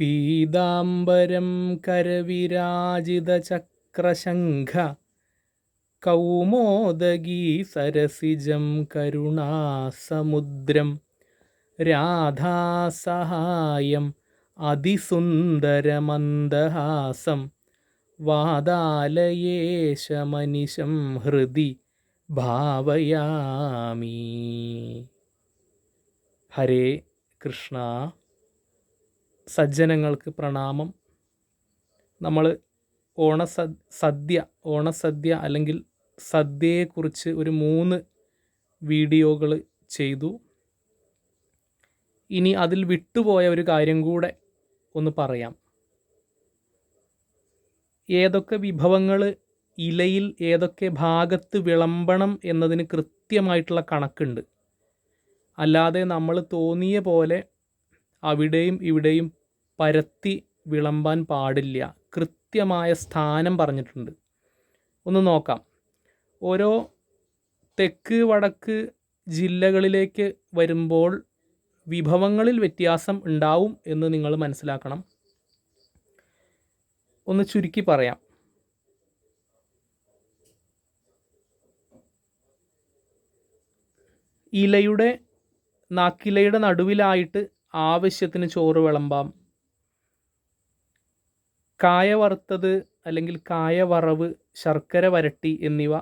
പീതാംബരം കരവിരാജിതചക്രശംഖ കൗമോദഗീ സരസിജം കരുണാസമുദ്രം രാധാസഹായം അതിസുന്ദരമന്ദഹാസം വാതാലയേശമനിശം ഹൃദി ഭാവയാമി. ഹരേ കൃഷ്ണ. സജ്ജനങ്ങൾക്ക് പ്രണാമം. നമ്മൾ ഓണ സദ്യ ഓണസദ്യ അല്ലെങ്കിൽ സദ്യയെക്കുറിച്ച് ഒരു മൂന്ന് വീഡിയോകൾ ചെയ്തു. ഇനി അതിൽ വിട്ടുപോയ ഒരു കാര്യം കൂടെ ഒന്ന് പറയാം. ഏതൊക്കെ വിഭവങ്ങൾ ഇലയിൽ ഏതൊക്കെ ഭാഗത്ത് വിളമ്പണം എന്നതിന് കൃത്യമായിട്ടുള്ള കണക്കുണ്ട്. അല്ലാതെ നമ്മൾ തോന്നിയ പോലെ അവിടെയും ഇവിടെയും പരത്തി വിളമ്പാൻ പാടില്ല. കൃത്യമായ സ്ഥാനം പറഞ്ഞിട്ടുണ്ട്. ഒന്ന് നോക്കാം. ഓരോ തെക്ക് വടക്ക് ജില്ലകളിലേക്ക് വരുമ്പോൾ വിഭവങ്ങളിൽ വ്യത്യാസം ഉണ്ടാവും എന്ന് നിങ്ങൾ മനസ്സിലാക്കണം. ഒന്ന് ചുരുക്കി പറയാം. ഇലയുടെ നാക്കിലയുടെ നടുവിലായിട്ട് ആവശ്യത്തിന് ചോറ് വിളമ്പാം. കായ വറുത്തത് അല്ലെങ്കിൽ കായ വറവ് ശർക്കര വരട്ടി എന്നിവ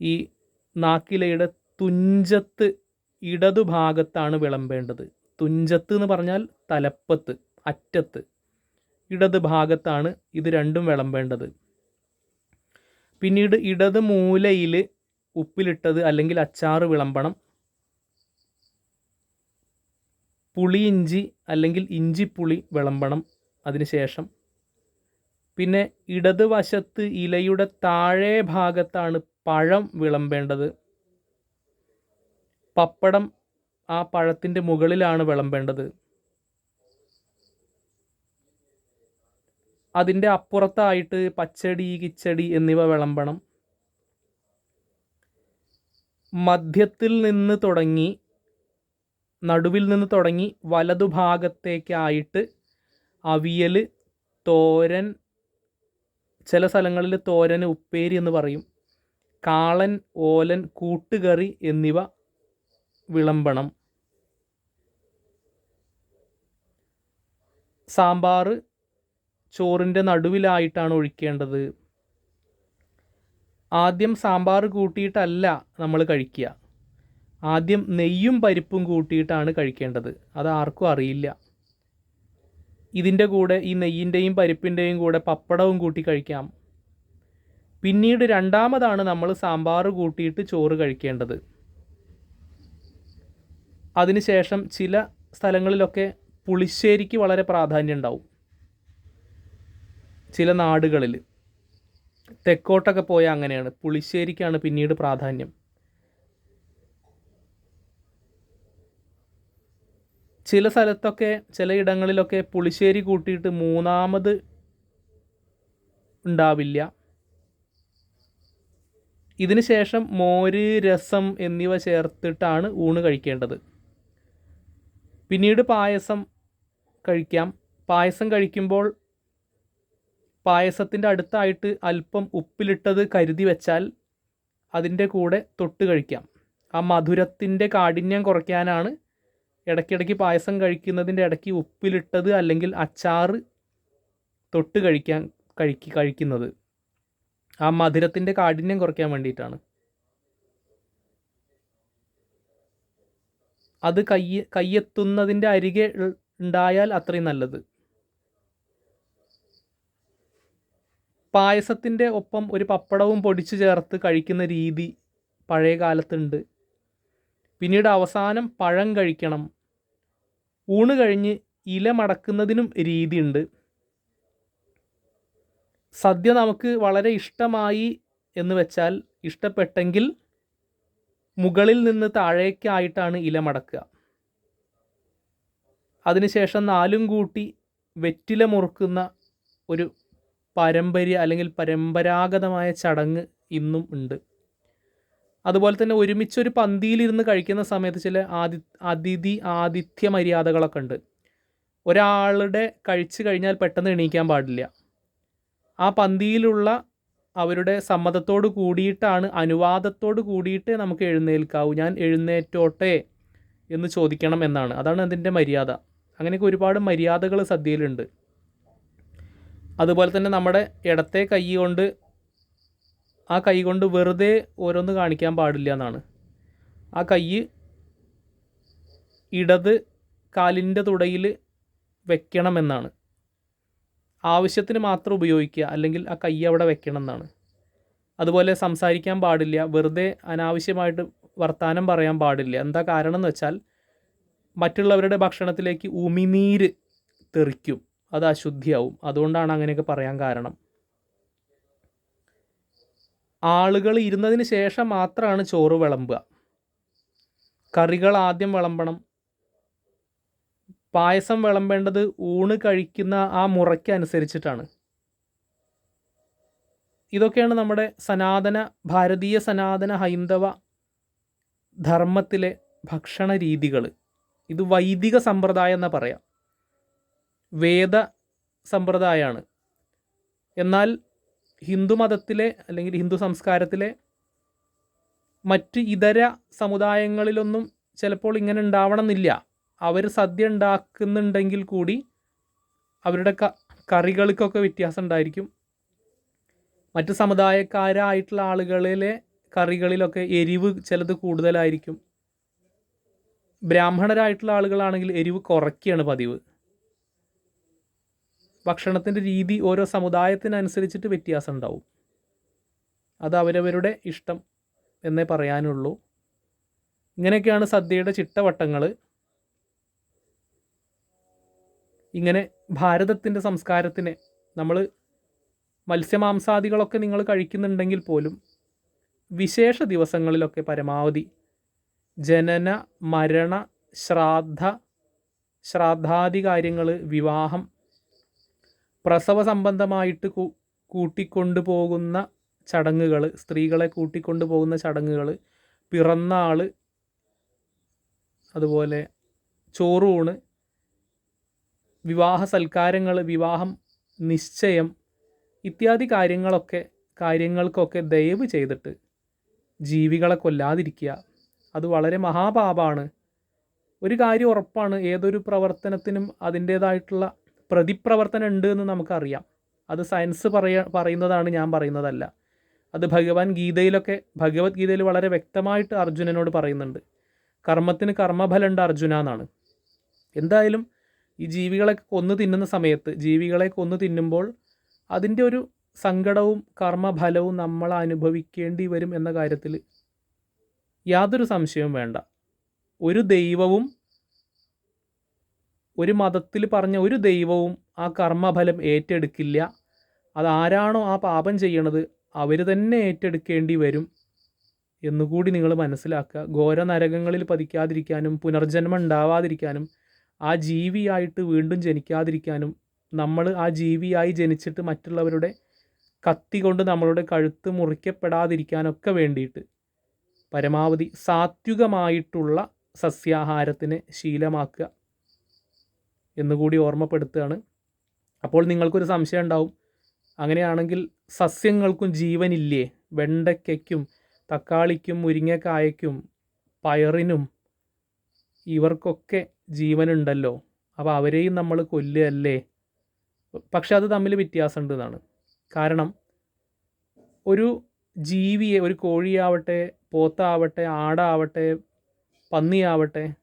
ഈ നാക്കിലയുടെ തുഞ്ചത്ത് ഇടതുഭാഗത്താണ് വിളമ്പേണ്ടത്. തുഞ്ചത്ത് എന്ന് പറഞ്ഞാൽ തലപ്പത്ത് അറ്റത്ത്. ഇടത് ഭാഗത്താണ് ഇത് രണ്ടും വിളമ്പേണ്ടത്. പിന്നീട് ഇടത് മൂലയിൽ ഉപ്പിലിട്ടത് അല്ലെങ്കിൽ അച്ചാറ് വിളമ്പണം. പുളി ഇഞ്ചി അല്ലെങ്കിൽ ഇഞ്ചിപ്പുളി വിളമ്പണം അതിനുശേഷം പിന്നെ ഇടത് വശത്ത് ഇലയുടെ താഴെ ഭാഗത്താണ് പഴം വിളമ്പേണ്ടത്. പപ്പടം ആ പഴത്തിന്റെ മുകളിലാണ് വിളമ്പേണ്ടത്. അതിന്റെ അപ്പുറത്തായിട്ട് പച്ചടി കിച്ചടി എന്നിവ വിളമ്പണം. മധ്യത്തിൽ നിന്ന് തുടങ്ങി നടുവിൽ നിന്ന് തുടങ്ങി വലതുഭാഗത്തേക്കായിട്ട് അവിയൽ തോരൻ ചില സ്ഥലങ്ങളിൽ തോരന് ഉപ്പേരി എന്ന് പറയും. കാളൻ ഓലൻ കൂട്ടുകറി എന്നിവ വിളമ്പണം. സാമ്പാർ ചോറിന്റെ നടുവിലായിട്ടാണ് ഒഴിക്കേണ്ടത്. ആദ്യം സാമ്പാർ കൂട്ടിയിട്ടല്ല നമ്മൾ കഴിക്കുക. ആദ്യം നെയ്യും പരിപ്പും കൂട്ടിയിട്ടാണ് കഴിക്കേണ്ടത്. അത് ആർക്കും അറിയില്ല. ഇതിന്റെ കൂടെ ഈ നെയ്യിന്റെയും പരിപ്പിന്റെയും കൂടെ പപ്പടവും കൂട്ടി കഴിക്കാം. പിന്നീട് രണ്ടാമതാണ് നമ്മൾ സാമ്പാർ കൂട്ടിയിട്ട് ചോറ് കഴിക്കേണ്ടത്. അതിനുശേഷം ചില സ്ഥലങ്ങളിലൊക്കെ പുളിശ്ശേരിക്ക് വളരെ പ്രാധാന്യം ഉണ്ടാവും. ചില നാടുകളിൽ. തെക്കോട്ടൊക്കെ പോയാൽ അങ്ങനെയാണ്. പുളിശ്ശേരിക്കാണ് പിന്നീട് പ്രാധാന്യം. ചില സ്ഥലത്തൊക്കെ ചിലയിടങ്ങളിലൊക്കെ പുളിശ്ശേരി കൂട്ടിയിട്ട് മൂന്നാമത് ഉണ്ടാവില്ല. ഇതിന് ശേഷം മോര് രസം എന്നിവ ചേർത്തിട്ടാണ് ഊണ് കഴിക്കേണ്ടത്. പിന്നീട് പായസം കഴിക്കാം. പായസം കഴിക്കുമ്പോൾ പായസത്തിന്റെ അടുത്തായിട്ട് അല്പം ഉപ്പിലിട്ടത് കരുതി വെച്ചാൽ അതിന്റെ കൂടെ തൊട്ട് കഴിക്കാം. ആ മധുരത്തിന്റെ കാഠിന്യം കുറയ്ക്കാനാണ് ഇടയ്ക്കിടയ്ക്ക് പായസം കഴിക്കുന്നതിന്റെ ഇടയ്ക്ക് ഉപ്പിലിട്ടത് അല്ലെങ്കിൽ അച്ചാറ് തൊട്ട് കഴിക്കാൻ കഴിക്കി കഴിക്കുന്നത്. ആ മധുരത്തിന്റെ കാഠിന്യം കുറയ്ക്കാൻ വേണ്ടിയിട്ടാണ്. അത് കൈ കയ്യെത്തുന്നതിന്റെ അരികെ ഉണ്ടായാൽ അത്രയും നല്ലത്. പായസത്തിന്റെ ഒപ്പം ഒരു പപ്പടവും പൊടിച്ചു ചേർത്ത് കഴിക്കുന്ന രീതി പഴയ കാലത്തുണ്ട് പിന്നീട് അവസാനം പഴം കഴിക്കണം. ഊണ് കഴിഞ്ഞ് ഇല മടക്കുന്നതിനും രീതിയുണ്ട്. സദ്യ നമുക്ക് വളരെ ഇഷ്ടമായി എന്ന് വെച്ചാൽ ഇഷ്ടപ്പെട്ടെങ്കിൽ മുകളിൽ നിന്ന് താഴേക്കായിട്ടാണ് ഇല മടക്കുക. അതിനുശേഷം നാലും കൂട്ടി വെറ്റില മുറുക്കുന്ന ഒരു പാരമ്പര്യ അല്ലെങ്കിൽ പരമ്പരാഗതമായ ചടങ്ങ് ഇന്നും ഉണ്ട്. അതുപോലെ തന്നെ ഒരുമിച്ചൊരു പന്തിയിലിരുന്ന് കഴിക്കുന്ന സമയത്ത് ചില ആതി അതിഥി ആതിഥ്യ മര്യാദകളൊക്കെ ഉണ്ട്. ഒരാളുടെ കഴിച്ചു കഴിഞ്ഞാൽ പെട്ടെന്ന് എണീക്കാൻ പാടില്ല. ആ പന്തിയിലുള്ള അവരുടെ സമ്മതത്തോട് കൂടിയിട്ടാണ് അനുവാദത്തോട് കൂടിയിട്ട് നമുക്ക് എഴുന്നേൽക്കാവൂ. ഞാൻ എഴുന്നേറ്റോട്ടെ എന്ന് ചോദിക്കണം എന്നാണ്. അതാണ് അതിന്റെ മര്യാദ. അങ്ങനെയൊക്കെ ഒരുപാട് മര്യാദകൾ സദ്യയിലുണ്ട്. അതുപോലെ തന്നെ നമ്മുടെ ഇടത്തെ കൈ കൊണ്ട് ആ കൈ കൊണ്ട് വെറുതെ ഓരോന്ന് കാണിക്കാൻ പാടില്ല എന്നാണ്. ആ കൈ ഇടത് കാലിന്റെ തുടയിൽ വെക്കണമെന്നാണ്. ആവശ്യത്തിന് മാത്രം ഉപയോഗിക്കുക അല്ലെങ്കിൽ ആ കൈ അവിടെ വെക്കണം എന്നാണ് അതുപോലെ സംസാരിക്കാൻ പാടില്ല വെറുതെ അനാവശ്യമായിട്ട് വർത്തമാനം പറയാൻ പാടില്ല. എന്താ കാരണം എന്ന് വെച്ചാൽ മറ്റുള്ളവരുടെ ഭക്ഷണത്തിലേക്ക് ഉമിനീര് തെറിക്കും അത് അശുദ്ധിയാവും. അതുകൊണ്ടാണ് അങ്ങനെയൊക്കെ പറയാൻ കാരണം. ആളുകൾ ഇരുന്നതിന് ശേഷം മാത്രമാണ് ചോറ് വിളമ്പുക. കറികൾ ആദ്യം വിളമ്പണം. പായസം വിളമ്പേണ്ടത് ഊണ് കഴിക്കുന്ന ആ മുറയ്ക്ക് അനുസരിച്ചിട്ടാണ്. ഇതൊക്കെയാണ് നമ്മുടെ സനാതന ഭാരതീയ സനാതന ഹൈന്ദവ ധർമ്മത്തിലെ ഭക്ഷണ രീതികൾ. ഇത് വൈദിക സമ്പ്രദായം എന്ന് പറയാം. വേദ സമ്പ്രദായമാണ് എന്നാൽ ഹിന്ദു മതത്തിലെ അല്ലെങ്കിൽ ഹിന്ദു സംസ്കാരത്തിലെ മറ്റ് ഇതര സമുദായങ്ങളിലൊന്നും ചിലപ്പോൾ ഇങ്ങനെ ഉണ്ടാവണമെന്നില്ല. അവർ സദ്യ ഉണ്ടാക്കുന്നുണ്ടെങ്കിൽ കൂടി അവരുടെ ക കറികൾക്കൊക്കെ വ്യത്യാസം ഉണ്ടായിരിക്കും. മറ്റ് സമുദായക്കാരായിട്ടുള്ള ആളുകളിലെ കറികളിലൊക്കെ എരിവ് ചിലത് കൂടുതലായിരിക്കും. ബ്രാഹ്മണരായിട്ടുള്ള ആളുകളാണെങ്കിൽ എരിവ് കുറയ്ക്കുകയാണ് പതിവ്. ഭക്ഷണത്തിന്റെ രീതി ഓരോ സമുദായത്തിനനുസരിച്ചിട്ട് വ്യത്യാസം ഉണ്ടാവും. അത് അവരവരുടെ ഇഷ്ടം എന്നേ പറയാനുള്ളൂ. ഇങ്ങനെയൊക്കെയാണ് സദ്യയുടെ ചിട്ടവട്ടങ്ങൾ. ഇങ്ങനെ ഭാരതത്തിന്റെ സംസ്കാരത്തിനെ നമ്മൾ മത്സ്യമാംസാദികളൊക്കെ നിങ്ങൾ കഴിക്കുന്നുണ്ടെങ്കിൽ പോലും വിശേഷ ദിവസങ്ങളിലൊക്കെ പരമാവധി ജനന മരണ ശ്രാദ്ധ ശ്രാദ്ധാദി കാര്യങ്ങൾ വിവാഹം പ്രസവ സംബന്ധമായിട്ട് കൂട്ടിക്കൊണ്ടു പോകുന്ന ചടങ്ങുകൾ സ്ത്രീകളെ കൂട്ടിക്കൊണ്ടു പോകുന്ന ചടങ്ങുകൾ പിറന്നാൾ അതുപോലെ ചോറൂണ് വിവാഹ സൽക്കാരങ്ങൾ വിവാഹം നിശ്ചയം ഇത്യാദി കാര്യങ്ങളൊക്കെ കാര്യങ്ങൾക്കൊക്കെ ദയവ് ചെയ്തിട്ട് ജീവികളെ കൊല്ലാതിരിക്കുക. അത് വളരെ മഹാപാപാണ്. ഒരു കാര്യം ഉറപ്പാണ്. ഏതൊരു പ്രവർത്തനത്തിനും അതിന്റേതായിട്ടുള്ള പ്രതിപ്രവർത്തനം ഉണ്ട് എന്ന് നമുക്കറിയാം. അത് സയൻസ് പറയ പറയുന്നതാണ് ഞാൻ പറയുന്നതല്ല. അത് ഭഗവാൻ ഗീതയിലൊക്കെ ഭഗവത്ഗീതയിൽ വളരെ വ്യക്തമായിട്ട് അർജുനനോട് പറയുന്നുണ്ട്. കർമ്മത്തിന് കർമ്മഫലമുണ്ട് അർജുന എന്നാണ്. എന്തായാലും ഈ ജീവികളെ കൊന്നു തിന്നുന്ന സമയത്ത് ജീവികളെ കൊന്നു തിന്നുമ്പോൾ അതിന്റെ ഒരു സങ്കടവും കർമ്മഫലവും നമ്മൾ അനുഭവിക്കേണ്ടി വരും എന്ന കാര്യത്തിൽ യാതൊരു സംശയവും വേണ്ട. ഒരു ദൈവവും ഒരു മതത്തിൽ പറഞ്ഞ ഒരു ദൈവവും ആ കർമ്മഫലം ഏറ്റെടുക്കില്ല. അതാരാണോ ആ പാപം ചെയ്യണത് അവർ തന്നെ ഏറ്റെടുക്കേണ്ടി വരും എന്നുകൂടി നിങ്ങൾ മനസ്സിലാക്കുക. ഘോര നരകങ്ങളിൽ പതിക്കാതിരിക്കാനും പുനർജന്മം ഉണ്ടാവാതിരിക്കാനും ആ ജീവിയായിട്ട് വീണ്ടും ജനിക്കാതിരിക്കാനും നമ്മൾ ആ ജീവിയായി ജനിച്ചിട്ട് മറ്റുള്ളവരുടെ കത്തി കൊണ്ട് നമ്മളുടെ കഴുത്ത് മുറിക്കപ്പെടാതിരിക്കാനൊക്കെ വേണ്ടിയിട്ട് പരമാവധി സാത്വികമായിട്ടുള്ള സസ്യാഹാരത്തിനെ ശീലമാക്കുക. എന്നുകൂടി ഓർമ്മപ്പെടുത്തുകയാണ്. അപ്പോൾ നിങ്ങൾക്കൊരു സംശയം ഉണ്ടാവും. അങ്ങനെയാണെങ്കിൽ സസ്യങ്ങൾക്കും ജീവനില്ലേ? വെണ്ടയ്ക്കും തക്കാളിക്കും മുരിങ്ങക്കായയ്ക്കും പയറിനും ഇവർക്കൊക്കെ ജീവനുണ്ടല്ലോ. അപ്പോൾ അവരെയും നമ്മൾ കൊല്ലുകയല്ലേ? പക്ഷെ അത് തമ്മിൽ വ്യത്യാസമുണ്ട് എന്നാണ്. കാരണം ഒരു ജീവിയെ ഒരു കോഴിയാവട്ടെ പോത്താവട്ടെ ആടാവട്ടെ പന്നിയാവട്ടെ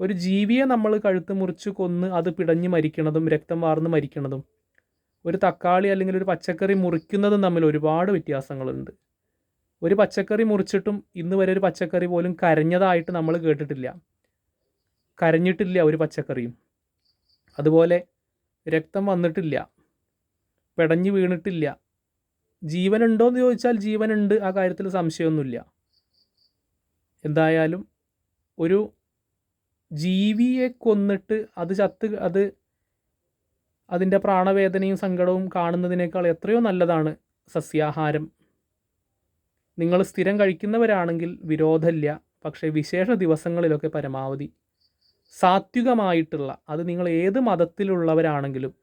ഒരു ജീവിയെ നമ്മൾ കഴുത്ത് മുറിച്ച് കൊന്ന് അത് പിടഞ്ഞ് മരിക്കണതും രക്തം വാർന്ന് മരിക്കണതും ഒരു തക്കാളി അല്ലെങ്കിൽ ഒരു പച്ചക്കറി മുറിക്കുന്നതും തമ്മിൽ ഒരുപാട് വ്യത്യാസങ്ങളുണ്ട്. ഒരു പച്ചക്കറി മുറിച്ചിട്ടും ഇന്ന് വരെ ഒരു പച്ചക്കറി പോലും കരഞ്ഞതായിട്ട് നമ്മൾ കേട്ടിട്ടില്ല. കരഞ്ഞിട്ടില്ല ഒരു പച്ചക്കറിയും. അതുപോലെ രക്തം വന്നിട്ടില്ല പെടഞ്ഞു വീണിട്ടില്ല. ജീവനുണ്ടോ എന്ന് ചോദിച്ചാൽ ജീവനുണ്ട് ആ കാര്യത്തിൽ സംശയമൊന്നുമില്ല. എന്തായാലും ഒരു ജീവിയെ കൊന്നിട്ട് അത് ചത്ത് അത് അതിന്റെ പ്രാണവേദനയും സങ്കടവും കാണുന്നതിനേക്കാൾ എത്രയോ നല്ലതാണ് സസ്യാഹാരം. നിങ്ങൾ സ്ഥിരം കഴിക്കുന്നവരാണെങ്കിൽ വിരോധമില്ല പക്ഷേ വിശേഷ ദിവസങ്ങളിലൊക്കെ പരമാവധി. സാത്വികമായിട്ടുള്ള അത് നിങ്ങൾ ഏത് മതത്തിലുള്ളവരാണെങ്കിലും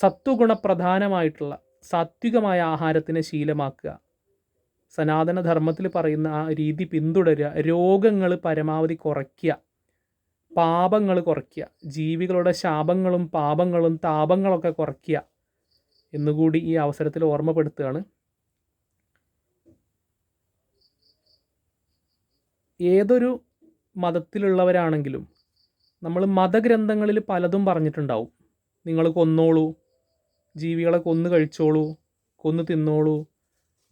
സത്വഗുണപ്രധാനമായിട്ടുള്ള സാത്വികമായ ആഹാരത്തിനെ ശീലമാക്കുക. സനാതനധർമ്മത്തിൽ പറയുന്ന ആ രീതി പിന്തുടരുക രോഗങ്ങൾ പരമാവധി കുറയ്ക്കുക. പാപങ്ങൾ കുറയ്ക്കുക. ജീവികളുടെ ശാപങ്ങളും പാപങ്ങളും താപങ്ങളൊക്കെ കുറയ്ക്കുക എന്നുകൂടി ഈ അവസരത്തിൽ ഓർമ്മപ്പെടുത്തുകയാണ്. ഏതൊരു മതത്തിലുള്ളവരാണെങ്കിലും നമ്മൾ മതഗ്രന്ഥങ്ങളിൽ പലതും പറഞ്ഞിട്ടുണ്ടാവും. നിങ്ങൾ കൊന്നോളൂ ജീവികളെ കൊന്നു കഴിച്ചോളൂ കൊന്നു തിന്നോളൂ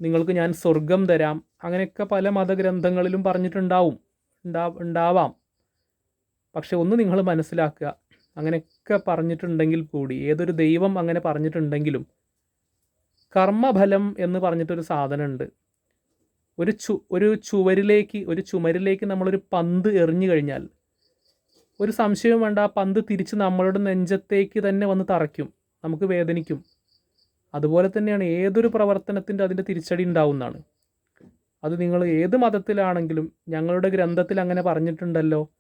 നിങ്ങൾക്ക് ഞാൻ സ്വർഗം തരാം അങ്ങനെയൊക്കെ പല മതഗ്രന്ഥങ്ങളിലും പറഞ്ഞിട്ടുണ്ടാവും ഉണ്ടാ ഉണ്ടാവാം. പക്ഷെ ഒന്ന് നിങ്ങൾ മനസ്സിലാക്കുക. അങ്ങനെയൊക്കെ പറഞ്ഞിട്ടുണ്ടെങ്കിൽ കൂടി ഏതൊരു ദൈവം അങ്ങനെ പറഞ്ഞിട്ടുണ്ടെങ്കിലും കർമ്മഫലം എന്ന് പറഞ്ഞിട്ടൊരു സാധനമുണ്ട്. ഒരു ചു ഒരു ചുവരിലേക്ക് ഒരു ചുമരിലേക്ക് നമ്മളൊരു പന്ത് എറിഞ്ഞു കഴിഞ്ഞാൽ ഒരു സംശയവും വേണ്ട ആ പന്ത് തിരിച്ച് നമ്മളുടെ നെഞ്ചത്തേക്ക് തന്നെ വന്ന് തറയ്ക്കും. നമുക്ക് വേദനിക്കും. അതുപോലെ തന്നെയാണ് ഏതൊരു പ്രവർത്തനത്തിന്റെ അതിന്റെ തിരിച്ചടി ഉണ്ടാവുന്നതാണ്. അത് നിങ്ങൾ ഏത് മതത്തിലാണെങ്കിലും ഞങ്ങളുടെ ഗ്രന്ഥത്തിൽ അങ്ങനെ പറഞ്ഞിട്ടുണ്ടല്ലോ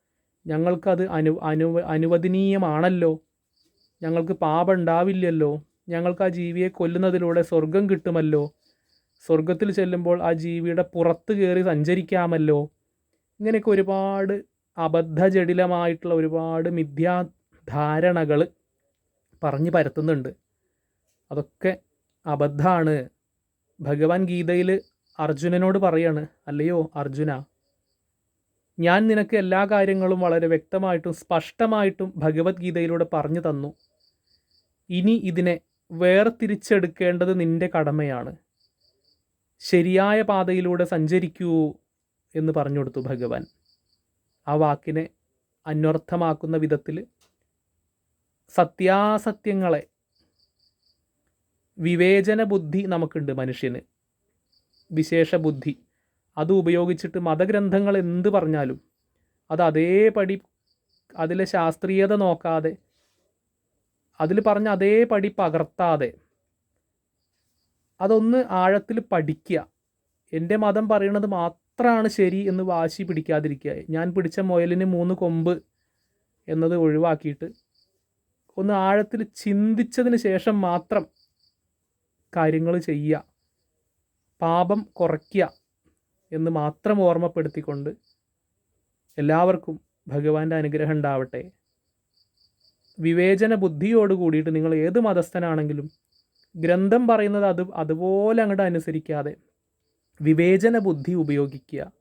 ഞങ്ങൾക്കത് അനു അനു അനുവദനീയമാണല്ലോ. ഞങ്ങൾക്ക് പാപം ഉണ്ടാവില്ലല്ലോ ഞങ്ങൾക്ക് ആ ജീവിയെ കൊല്ലുന്നതിലൂടെ സ്വർഗം കിട്ടുമല്ലോ. സ്വർഗത്തിൽ ചെല്ലുമ്പോൾ ആ ജീവിയുടെ പുറത്ത് കയറി സഞ്ചരിക്കാമല്ലോ. ഇങ്ങനെയൊക്കെ ഒരുപാട് അബദ്ധജടിലമായിട്ടുള്ള ഒരുപാട് മിഥ്യാധാരണകൾ പറഞ്ഞു പരത്തുന്നുണ്ട്. അതൊക്കെ അബദ്ധമാണ് ഭഗവാൻ ഗീതയിൽ അർജുനനോട് പറയാണ് അല്ലയോ അർജുന ഞാൻ നിനക്ക് എല്ലാ കാര്യങ്ങളും വളരെ വ്യക്തമായിട്ടും സ്പഷ്ടമായിട്ടും ഭഗവത്ഗീതയിലൂടെ പറഞ്ഞു തന്നു. ഇനി ഇതിനെ വേർതിരിച്ചെടുക്കേണ്ടത് നിന്റെ കടമയാണ്. ശരിയായ പാതയിലൂടെ സഞ്ചരിക്കൂ എന്ന് പറഞ്ഞു കൊടുത്തു ഭഗവാൻ. ആ വാക്കിനെ അന്വർത്ഥമാക്കുന്ന വിധത്തിൽ സത്യാസത്യങ്ങളെ വിവേചന ബുദ്ധി നമുക്കുണ്ട് മനുഷ്യന്. വിശേഷ ബുദ്ധി അത് ഉപയോഗിച്ചിട്ട് മതഗ്രന്ഥങ്ങൾ എന്ത് പറഞ്ഞാലും അത് അതേപടി അതിലെ ശാസ്ത്രീയത നോക്കാതെ അതിൽ പറഞ്ഞ അതേപടി പകർത്താതെ അതൊന്ന് ആഴത്തിൽ പഠിക്കുക. എന്റെ മതം പറയുന്നത് മാത്രമാണ് ശരി എന്ന് വാശി പിടിക്കാതിരിക്കുക. ഞാൻ പിടിച്ച മുയലിന് മൂന്ന് കൊമ്പ് എന്നത് ഒഴിവാക്കിയിട്ട് ഒന്ന് ആഴത്തിൽ ചിന്തിച്ചതിന് ശേഷം മാത്രം കാര്യങ്ങൾ ചെയ്യുക. പാപം കുറയ്ക്കുക. എന്ന് മാത്രം ഓർമ്മപ്പെടുത്തിക്കൊണ്ട് എല്ലാവർക്കും ഭഗവാന്റെ അനുഗ്രഹം ഉണ്ടാവട്ടെ. വിവേചന ബുദ്ധിയോട് കൂടിയിട്ട് നിങ്ങൾ ഏത് മതസ്ഥനാണെങ്കിലും ഗ്രന്ഥം പറയുന്നത് അത് അതുപോലെ അങ്ങോട്ട് അനുസരിക്കാതെ വിവേചന ബുദ്ധി ഉപയോഗിക്കുക.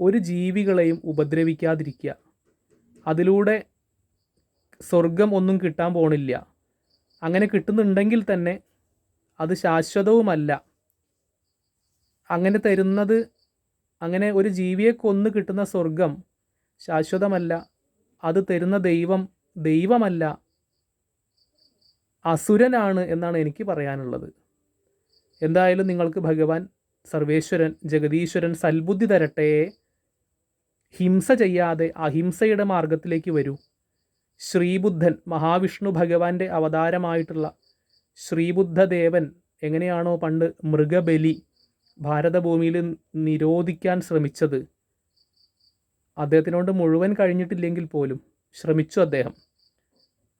ഒരു ജീവികളെയും ഉപദ്രവിക്കാതിരിക്കുക. അതിലൂടെ സ്വർഗം ഒന്നും കിട്ടാൻ പോണില്ല. അങ്ങനെ കിട്ടുന്നുണ്ടെങ്കിൽ തന്നെ അത് ശാശ്വതവുമല്ല. അങ്ങനെ തരുന്നത് അങ്ങനെ ഒരു ജീവിയെ കൊന്ന് കിട്ടുന്ന സ്വർഗം ശാശ്വതമല്ല. അത് തരുന്ന ദൈവം ദൈവമല്ല. അസുരനാണ് എന്നാണ് എനിക്ക് പറയാനുള്ളത്. എന്തായാലും നിങ്ങൾക്ക് ഭഗവാൻ സർവേശ്വരൻ ജഗദീശ്വരൻ സൽബുദ്ധി തരട്ടെ. ഹിംസ ചെയ്യാതെ അഹിംസയുടെ മാർഗത്തിലേക്ക് വരൂ. ശ്രീബുദ്ധൻ മഹാവിഷ്ണു ഭഗവാന്റെ അവതാരമായിട്ടുള്ള ശ്രീബുദ്ധദേവൻ എങ്ങനെയാണോ പണ്ട് മൃഗബലി ഭാരതഭൂമിയിൽ നിരോധിക്കാൻ ശ്രമിച്ചത് അദ്ദേഹത്തിനോട് മുഴുവൻ കഴിഞ്ഞിട്ടില്ലെങ്കിൽ പോലും ശ്രമിച്ചു അദ്ദേഹം.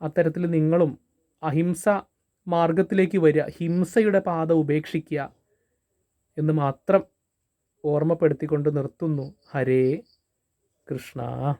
അത്തരത്തിൽ നിങ്ങളും അഹിംസ മാർഗത്തിലേക്ക് വരിക ഹിംസയുടെ പാത ഉപേക്ഷിക്കുക എന്ന് മാത്രം ഓർമ്മപ്പെടുത്തിക്കൊണ്ട് നിർത്തുന്നു. ഹരേ കൃഷ്ണ.